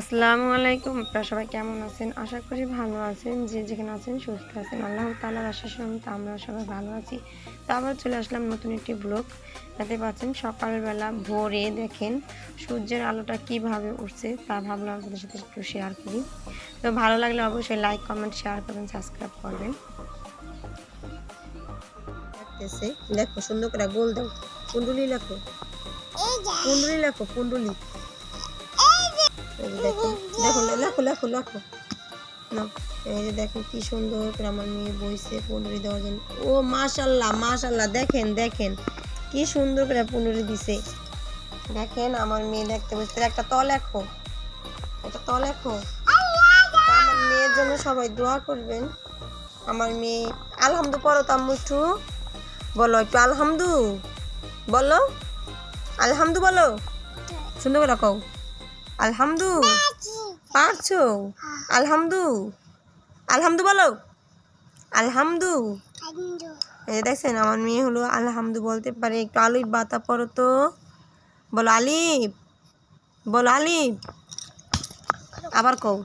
আসসালামু আলাইকুম। আপনারা সবাই কেমন আছেন? আশা করি ভালো আছেন, যে যেখানে আছেন সুস্থ আছেন। আল্লাহ তালার আশাস তো আমরা সবাই ভালো আছি। তো আবার চলে আসলাম নতুন একটি ব্লগ দেখতে পাচ্ছেন, সকালবেলা ভোরে দেখেন সূর্যের আলোটা কীভাবে উঠছে তা ভাবলাম আপনাদের সাথে একটু শেয়ার করি। তো ভালো লাগলে অবশ্যই লাইক কমেন্ট শেয়ার করবেন সাবস্ক্রাইব করবেন। লেখো সুন্দর করে গোল দাও। কুন্ডুলি লেখো। কুন্ডুলি লেখো কুন্ডুলি দেখো। দেখো, লেখো লেখো লেখো। না এই যে দেখো কি সুন্দর করে আমার মেয়ে বইছে কুন্ডুলি দেওয়ার জন্য। ও, মাশাল্লাহ মাশাল্লাহ, দেখেন দেখেন। কি সুন্দর করে কুন্ডুলি দিছে। দেখেন আমার মেয়ে দেখতে বসছে একটা ত লেখো একটা ত লেখো আমার মেয়ের জন্য সবাই দোয়া করবেন। আমার মেয়ে, আলহামদু পড়ো তো আম্মু একটু বলো, একটু আলহামদু। বলো আলহামদু বলো। সুন্দর করে কও। আলহামদু। পারছ আলহামদু। আলহামদু বলো। আলহামদু। এই দেখছেন আমার মেয়ে হলো আলহামদু বলতে পারে। একটু আলিফ বাতা পড়ো তো। বলো আলিফ। বলো আলিফ। আবার কও।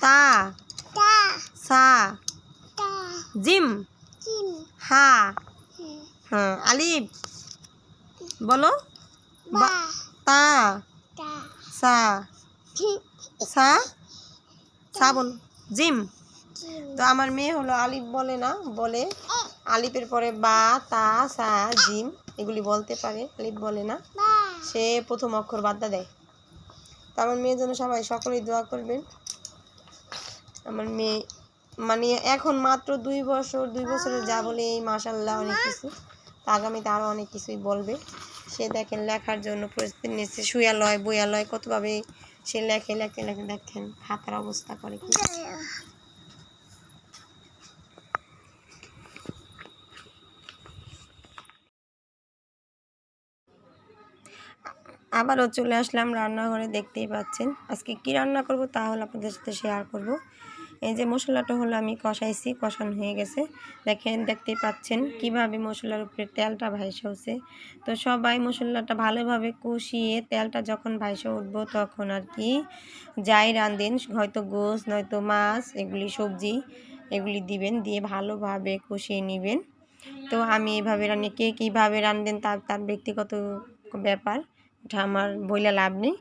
তা। সা। জিম। হা। হ্যাঁ আলিফ। বলো। বা- তা। সা। সা? সা বলো জিম। তো আমার মেয়ে হলো আলিফ বলে না, বলে। আলিফের পরে বা, তা, সা, জিম, এগুলি বলতে পারে, আলিফ বলে না। সে প্রথম অক্ষর বাদ্যা দেয়। তো আমার মেয়ের জন্য সবাই সকলেই দোয়া করবেন। আমার মেয়ে মানে এখন মাত্র দুই বছর, দুই বছরে যা বলে এই মাসাল্লাহ অনেক কিছু। আগামীতে আরও অনেক কিছুই বলবে। সে দেখেন লেখার জন্য প্রস্তুতি নিচ্ছে শুয়ালয় বইয়ালয় কতভাবে সে লেখে লেখে লেখে, দেখেন খাতার অবস্থা করে কি। আবারও চলে আসলাম রান্নাঘরে, দেখতেই পাচ্ছেন। আজকে কি রান্না করব তাহলে আপনাদের সাথে শেয়ার করব। এই যে মশলাটা হলো আমি কষাইছি, কষানো হয়ে গেছে। দেখেন, দেখতেই পাচ্ছেন কীভাবে মশলার উপরে তেলটা ভাইসে হচ্ছে। তো সবাই মশলাটা ভালোভাবে কষিয়ে তেলটা যখন ভাইসে উঠবো তখন আর কি যাই রান্ধেন হয়তো গোস, নয়তো মাছ, এগুলি সবজি, এগুলি দিবেন, দিয়ে ভালোভাবে কষিয়ে নেবেন। তো আমি এভাবে রান্নি, কে কীভাবে রান্ধেন তার তার ব্যক্তিগত ব্যাপার ওটা আমার বইলে লাভ নেই।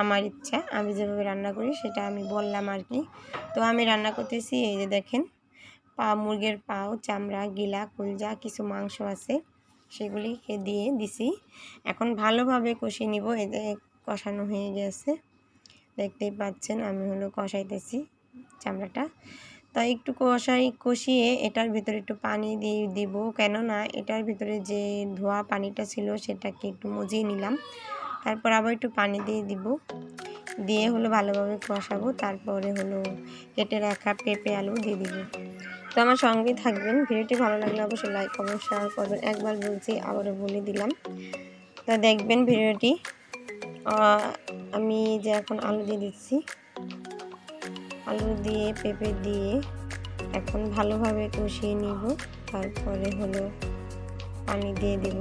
আমার ইচ্ছা, আমি যেভাবে রান্না করি সেটা আমি বললাম আর কি। তো আমি রান্না করতেছি এই যে দেখেন, পা, মুরগের পাও, চামড়া, গিলা, কুলজা, কিছু মাংস আছে, সেগুলিকে দিয়ে দিছি। এখন ভালোভাবে কষিয়ে নিব যে কষানো হয়ে গেছে। দেখতেই পাচ্ছেন, আমি হলো কষাইতেছি চামড়াটা। তাই একটু কষাই, কষিয়ে এটার ভিতরে একটু পানি দিয়ে দিব। কেননা এটার ভিতরে যে ধোয়া পানিটা ছিল, সেটাকে একটু মজিয়ে নিলাম। তারপর আবার একটু পানি দিয়ে দিব। দিয়ে হলো ভালোভাবে কষাবো, তারপরে হলো কেটে রাখা পেঁপে, আলু দিয়ে দিব। তো আমার সঙ্গেই থাকবেন, ভিডিওটি ভালো লাগলে অবশ্যই লাইক কমেন্ট শেয়ার করবেন। একবার বলছি, আবারও বলে দিলাম। তা দেখবেন ভিডিওটি। আমি যে এখন আলু দিয়ে দিচ্ছি, আলু দিয়ে, পেঁপে দিয়ে এখন ভালোভাবে কষিয়ে নিব। তারপরে হলো পানি দিয়ে দিব।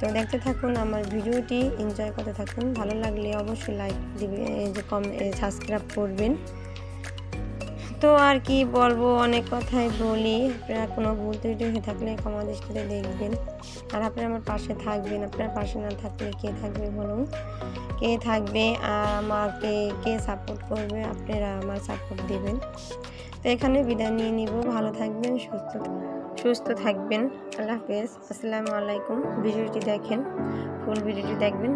তো দেখতে থাকুন আমার ভিডিওটি এনজয় করতে থাকুন। ভালো লাগলে অবশ্যই লাইক দিবে, এই যে কম সাবস্ক্রাইব করবেন। তো আর কি বলব, অনেক কথাই বলি। আপনারা কোনো ভুল ত্রুটি হয়ে থাকলে ক্ষমা দৃষ্টিতে দেখবেন। আর আপনারা আমার পাশে থাকবেন, আপনার পাশে না থাকলে কে থাকবে বলুন? কে থাকবে, আর আমাকে কে সাপোর্ট করবে, আপনারা আমার সাপোর্ট দিবেন। তো এখানে বিদায় নিয়ে নিব। ভালো থাকবেন, সুস্থ সুস্থ থাকবেন। আল্লাহ হাফেজ। আসসালামু আলাইকুম। ভিডিওটি দেখেন ফুল ভিডিওটি দেখবেন।